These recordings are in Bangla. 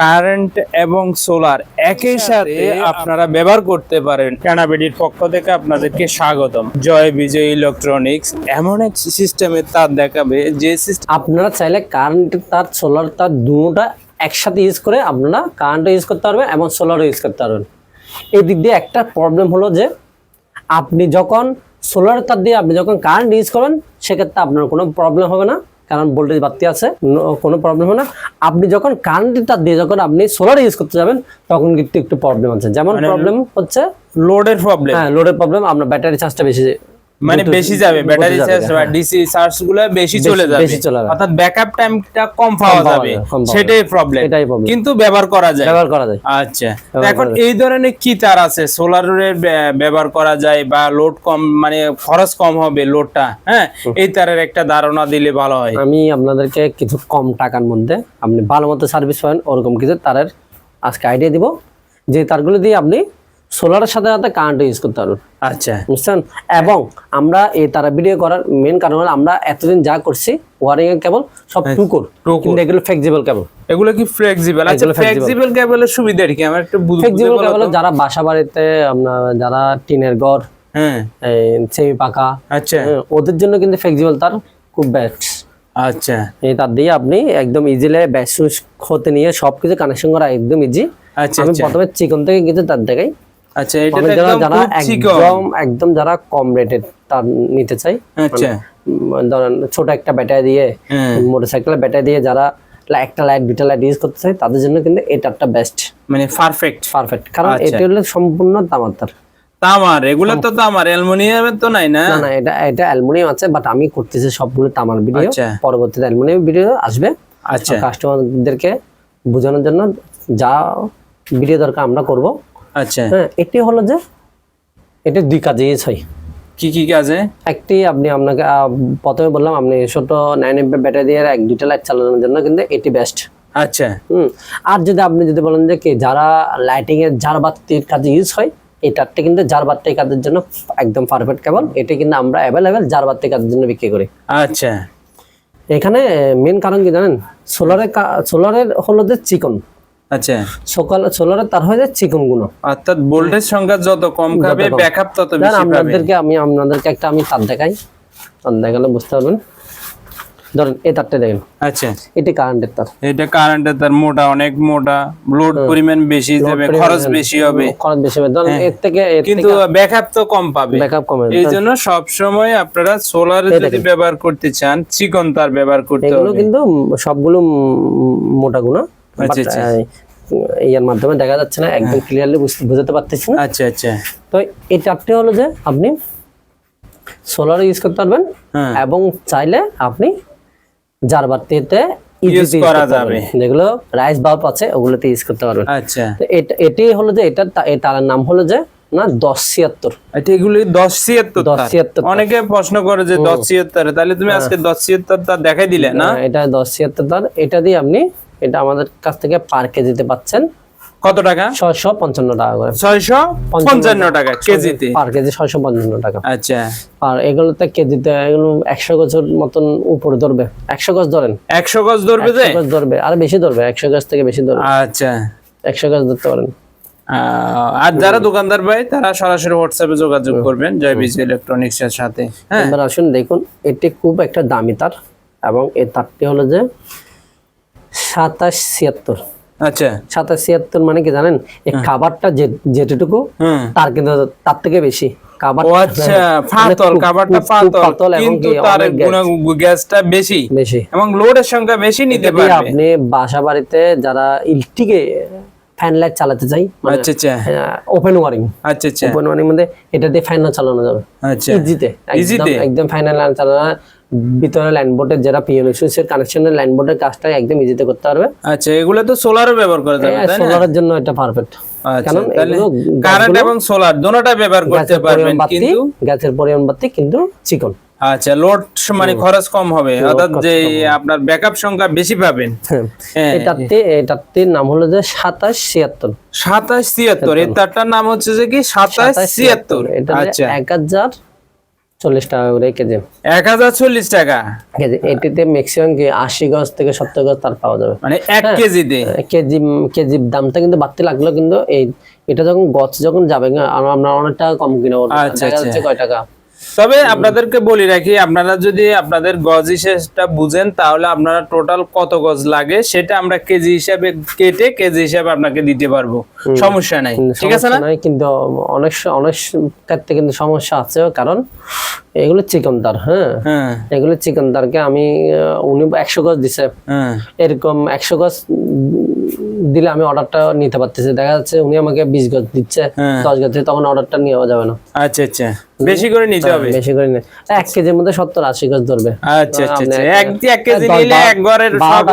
কারেন্ট এবং সোলার একই সাথে আপনারা ব্যবহার করতে পারেন। ক্যানাবেডির পক্ষ থেকে আপনাদেরকে স্বাগতম। জয় বিজয় ইলেকট্রনিক্স এমন এক সিস্টেমের তার দেখাবে যে সিস্টেম আপনারা চাইলে কারেন্ট তার সোলার তার দুটোটা একসাথে ইউজ করে আপনারা কারেন্টও ইউজ করতে পারবেন এবং সোলারও ইউজ করতে পারবেন। এই দিক দিয়ে একটা প্রবলেম হলো যে আপনি যখন সোলার তার দিয়ে আপনি যখন কারেন্ট ইউজ করবেন সেক্ষেত্রে আপনার কোনো প্রবলেম হবে না। কারণ ভোল্টেজ বাড়তি আছে কোনো প্রবলেম হয় না। আপনি যখন কারেন্টটা দিয়ে যখন আপনি সোলার ইউজ করতে যাবেন তখন কিন্তু একটু প্রবলেম আছে। যেমন মানে প্রবলেম হচ্ছে লোডের প্রবলেম হ্যাঁ লোডের প্রবলেম আপনার ব্যাটারি চার্জটা বেশি মানে বেশি যাবে ব্যাটারি চার্জ বা হ্যাঁ। ডিসি চার্জগুলো বেশি চলে যাবে। অর্থাৎ ব্যাকআপ টাইমটা কম পাওয়া যাবে। সেটাই প্রবলেম। কিন্তু ব্যবহার করা যায়। ব্যবহার করা যায়। আচ্ছা। তো এখন এই ধরনের কি তার আছে? সোলারের ব্যবহার করা যায় বা লোড কম মানে খরচ কম হবে লোডটা হ্যাঁ? এই তারের একটা ধারণা দিলে ভালো হয়। আমি আপনাদেরকে কিছু কম টাকার মধ্যে আপনি ভালো মতো সার্ভিস পাবেন ওরকম কিছু তারের আজকে আইডিয়া দিব। যে তারগুলো দিয়ে আপনি সোলারের সাথে সাথে কারেন্ট ইউজ করতে পারবেন। আচ্ছা। বুঝছেন? এবং আমরা এই তারা ভিডিও করার মেন কারণ হলো আমরা এতদিন যা করছি ওয়ারিং এর কেবল সব টুকুর। কিন্তু এগুলো ফ্লেক্সিবল কেবল এগুলো কি ফ্লেক্সিবল আচ্ছা ফ্লেক্সিবল কেবলের সুবিধা কি? আমার একটু বুঝতে ফ্লেক্সিবল কেবল যারা বাসা বাড়িতে আপনার যারা টিনের ঘর হ্যাঁ। সেমি পাকা আচ্ছা। হ্যাঁ, ওদের জন্য কিন্তু ফ্লেক্সিবল তার খুব বেস্ট আচ্ছা। এই তার দিয়ে আপনি একদম ইজিলে ব্যাস হতে নিয়ে সবকিছু কানেকশন করা একদম ইজি আচ্ছা আমি আচ্ছা। প্রথমে চিকন থেকে কিছু তার দেখাই। আচ্ছা এটা মানে একদম যারা একদম একদম যারা কম রেটেড তার নিতে চাই। আচ্ছা। ধরেন ছোট একটা ব্যাটারি দিয়ে হ্যাঁ। মোটরসাইকেলের ব্যাটারি দিয়ে যারা একটা লাইট দুটা লাইট ইউজ করতে চাই তাদের জন্য কিন্তু এই তারটা বেস্ট মানে পারফেক্ট পারফেক্ট কারণ আচ্ছা। এটা হলো সম্পূর্ণ তামার তার তামার এগুলো তো তামার অ্যালুমিনিয়ামের তো নাই না? না না এটা এটা অ্যালুমিনিয়াম আছে বাট আমি করতেছি সবগুলো তামার ভিডিও আচ্ছা। পরবর্তীতে অ্যালুমিনিয়াম ভিডিও আসবে। আচ্ছা। কাস্টমারদেরকে বোঝানোর জন্য যা ভিডিও দরকার আমরা করব। আচ্ছা। হ্যাঁ এটি হলো যে এটা দুই কাজে ইউজ হয় কি কি কাজে? একটি আপনি আপনাকে প্রথমে বললাম আপনি ছোট নাইন এমপি ব্যাটারি দিয়ে এক দুইটা লাইট চালানোর জন্য কিন্তু এটি বেস্ট আচ্ছা। হুম আর যদি আপনি যদি বলেন যে কি যারা লাইটিং এর জার বাতির কাজে ইউজ হয় এই তারটা কিন্তু জার বাতি কাজের জন্য একদম পারফেক্ট কেবল এটা কিন্তু আমরা অ্যাভেলেবেল জার বাতি কাজের জন্য বিক্রি করি। আচ্ছা। এখানে মেন কারণ কি জানেন? সোলারের সোলারের হলো যে চিকন। আচ্ছা। সকাল সোলারের তার হয়ে যায় অর্থাৎ ভোল্টেজ সংখ্যা যত কম খাবে ব্যাকআপ তত বেশি পাবে। আপনাদেরকে আমি আপনাদেরকে একটা আমি তার দেখাই। তার দেখালে বুঝতে পারবেন। ধরেন এই তারটা দেখেন। আচ্ছা। এটি কারেন্টের তার। এটা কারেন্টের তার মোটা অনেক মোটা। লোড পরিমাণ বেশি যাবে খরচ বেশি হবে। খরচ বেশি হবে। ধরেন এর থেকে কিন্তু ব্যাকআপ তো কম পাবে। ব্যাকআপ কমে এই জন্য সব সময় আপনারা সোলার যদি ব্যবহার করতে চান চিকন তার ব্যবহার করতে এগুলো কিন্তু সবগুলো মোটা গুণা। ইয়ার মাধ্যমে দেখা যাচ্ছে না একদম ক্লিয়ারলি বুঝতে পারতেছি না। আচ্ছা আচ্ছা। তো এই চারটে হলো যে আপনি সোলার ইউজ করতে পারবেন হ্যাঁ। এবং চাইলে আপনি বাতিতে Use করা যাবে। যেগুলো রাইস বাল্ব আছে ওগুলোতে ইউজ করতে পারবেন। আচ্ছা। এটা এটি হলো যে এটা এই তারের নাম হলো যে না দশ ছিয়াত্তর। আচ্ছা এগুলি দশ ছিয়াত্তর দশ ছিয়াত্তর অনেকে প্রশ্ন করে যে দশ ছিয়াত্তর তাহলে তুমি আজকে দশ ছিয়াত্তর তার দেখাই দিলে না? হ্যাঁ, এটা দশ ছিয়াত্তর তার। এটা দিয়ে আপনি এটা আমাদের কাছ থেকে পার কেজিতে পাচ্ছেন কত টাকা? ছয়শো পঞ্চান্ন টাকা করে। ছয়শো পঞ্চান্ন টাকা কেজিতে পার কেজি ছয়শো পঞ্চান্ন টাকা। আচ্ছা। আর এগুলোতে কেজিতে এগুলো একশো গছের মতন উপরে ধরবে। একশো গছ ধরেন। একশো গজ ধরবে গছ ধরবে। আর বেশি ধরবে একশো গছ থেকে বেশি ধরবে। আচ্ছা। একশো গছ ধরতে পারেন। আর যারা দোকানদার ভাই তারা সরাসরি হোয়াটসঅ্যাপে যোগাযোগ করবেন জয় বিজি ইলেকট্রনিক্স এর সাথে। হ্যাঁ। আসুন দেখুন এটি খুব একটা দামি তার এবং এই তারটি হলো যে সাতাশ ছিয়াত্তর। আচ্ছা। সাতাশ ছিয়াত্তর মানে কি জানেন? এই খাবারটা যে যেটুকু তার কিন্তু তার থেকে বেশি। আচ্ছা বেশি। এবং লোডের সংখ্যা বেশি নিতে আপনি বাসা বাড়িতে যারা ইলেকট্রিকে ফ্যান লাইট চালাতে চাই মানে আচ্ছা আচ্ছা। ওপেন ওয়ারিং আচ্ছা আচ্ছা। ওপেন ওয়ারিং মধ্যে এটা দিয়ে ফ্যান চালানো যাবে। আচ্ছা। ইজিতে ইজিতে? একদম ফাইনাল লাইন চালানো। ভিতরে লাইন বোর্ডের যারা পিএনএ সুইচের কানেকশনের লাইন বোর্ডের কাজটা একদম ইজিতে করতে পারবে। আচ্ছা এগুলো তো সোলারও ব্যবহার করা যাবে তাই না? সোলারের জন্য এটা পারফেক্ট আচ্ছা কারণ কারেন্ট এবং সোলার দুটোটা ব্যবহার করতে পারবেন কিন্তু গ্যাসের পরিমাণ বাড়তি কিন্তু চিকন। আচ্ছা লোড মানে খরচ কম হবে অর্থাৎ যে আপনার ব্যাকআপ সংখ্যা বেশি পাবেন। হ্যাঁ এটাতে এটাতে নাম হলো যে সাতাশ ছিয়াত্তর। সাতাশ ছিয়াত্তর এই তারটার নাম হচ্ছে যে কি? সাতাশ ছিয়াত্তর। এটা আচ্ছা। এক হাজার চল্লিশ টাকা করে কেজি। এক হাজার চল্লিশ টাকা? কেজি। এটিতে ম্যাক্সিমাম কি আশি গজ থেকে সত্তর গজ তার পাওয়া যাবে। মানে এক কেজিতে? কেজি কেজির দামটা কিন্তু বাড়তে লাগল কিন্তু এই এটা যখন গছ যখন যাবে না, আমরা অনেক টাকা কম কিনে আচ্ছা, আচ্ছা। কয় টাকা? তবে আপনাদেরকে বলি রাখি আপনারা যদি আপনাদের গজ হিসেবটা বুঝেন তাহলে আপনারা টোটাল কত গজ লাগে সেটা আমরা কেজি হিসাবে কেটে কেজি হিসাবে আপনাকে দিতে পারব। সমস্যা নাই। ঠিক আছে না? কিন্তু অনেক অনেক ক্ষেত্রে কিন্তু সমস্যা আছে কারণ এগুলো চিকন তার হ্যাঁ? হ্যাঁ। এগুলো চিকন তারকে আমি উনি একশো গজ দিছে। হ্যাঁ। এরকম একশো গজ দিলে আমি অর্ডারটা নিতে পারতেছি। দেখা যাচ্ছে উনি আমাকে বিশ গজ দিচ্ছে হ্যাঁ। দশ গজ তখন অর্ডারটা নেওয়া যাবে না। আচ্ছা আচ্ছা। বেশি করে নিতে হবে? বেশি করে নিয়ে এক কেজির মধ্যে সত্তর আশি গজ ধরবে। আচ্ছা আচ্ছা আচ্ছা। এক- এক কেজি নিলে এক ঘরের সব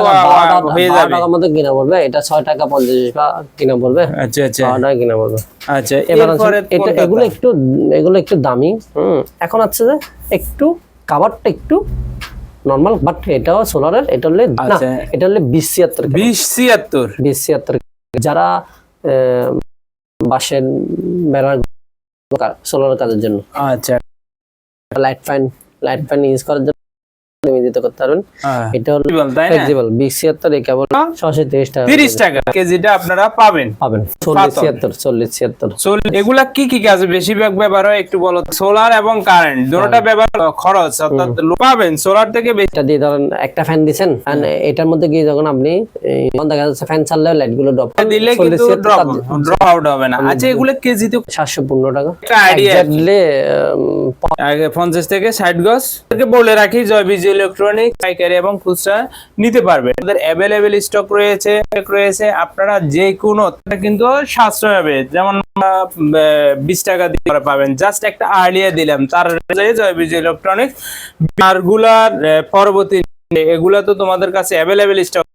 হয়ে যাবে। টাকার মতো কিনা পড়বে। এটা ছয় টাকা পঞ্চাশ টাকা কিনা পড়বে। আচ্ছা আচ্ছা। টাকা কিনা পড়বে। আচ্ছা এবার এটা এগুলো একটু এগুলো একটু দামি হুম। এখন আছে যে একটু কাভারটা একটু নর্মাল বাট এটাও সোলারের এটা হলে না আচ্ছা। এটা হলে বিশ ছিয়াত্তর বিশ ছিয়াত্তর? বিশ ছিয়াত্তর যারা বাঁশের বেড়ার সোলার কাজের জন্য। আচ্ছা। Light fan light fan use করার জন্য নিবেদিত করতে পারবেন। হ্যাঁ। এটা হলো কি বল, তাই না? ফ্লেক্সিবল বিশ ছিয়াত্তর এই কেবল ছশো তিরিশ টাকা তিরিশ টাকা কেজিটা আপনারা পাবেন। পাবেন। চল্লিশ পাতল। ছিয়াত্তর চল্লিশ ছিয়াত্তর। সোল- এগুলা কি কি কাজে? বেশিরভাগ ব্যবহার হয় একটু বলো সোলার এবং কারেন্ট দুটোটা ব্যবহার খরচ অর্থাৎ পাবেন সোলার থেকে বেশি। দিয়ে ধরেন একটা ফ্যান দিছেন and এটার মধ্যে গিয়ে যখন আপনি দেখা যাচ্ছে ফ্যান চাললে লাইটগুলো ড্রপ দিলে কিন্তু ড্রপ ড্রপ আউট হবে না। আচ্ছা এগুলো কেজিতে টাকা। একটা আইডিয়া পঞ্চাশ থেকে ষাট গজ। এটাকে বলে রাখি জয় বিজয় ইলেকট্রনিক পাইকারি এবং খুচরা নিতে পারবে আমাদের অ্যাভেলেবেল স্টক রয়েছে রয়েছে, আপনারা যে কোনো কিন্তু সাশ্রয় হবে। যেমন বিশ টাকা দিয়ে পাবেন। জাস্ট একটা আইডিয়া দিলাম, তার অনুযায়ী জয় বিজয় ইলেকট্রনিক আরগুলার পরবর্তী, এগুলা তো তোমাদের কাছে অ্যাভেলেবেল স্টক